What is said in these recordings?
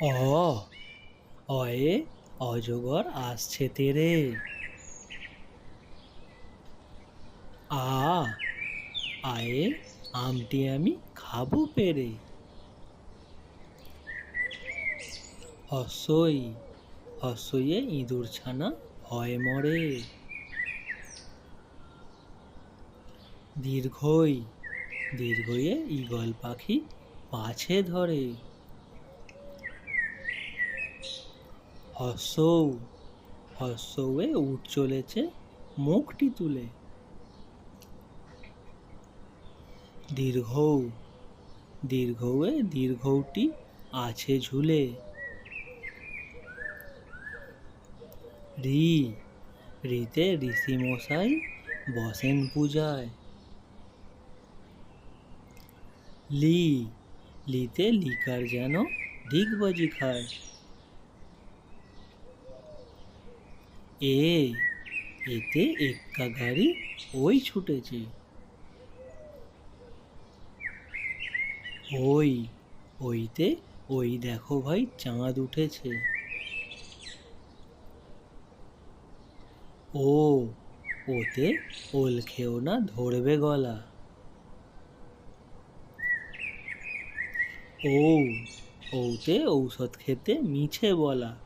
অ অয়ে অজগর আসছে তেরে। আ, আয়ে আমটি আমি খাব পেরে। হসই, হসইয়ে ইঁদুর ছানা ভয় মরে। দীর্ঘই দীর্ঘয়ে ঈগল পাখি পাছে ধরে। হসৌ, হসৌয়ে উঠ চলেছে মুখটি তুলে। দীর্ঘৌ, দীর্ঘৌয়ে দীর্ঘৌটি আছে ঝুলে। রি, রিতে ঋষি মশাই বসেন পূজায়। লি, লিতে লিকার যেন ডিগবাজি খায়। এ, এতে এক্কা গাড়ি ওই ছুটেছে। ওই, ওইতে, ওই দেখো ভাই, চাঁদ উঠেছে। ও, ওতে ওল খেও না, ধরবে গলা। ও, ওতে ঔষধ খেতে মিছে বলা।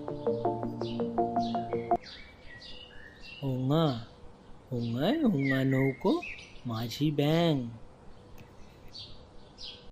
ওঙা হোঙায় হোঙা নৌকো মাঝি ব্যাং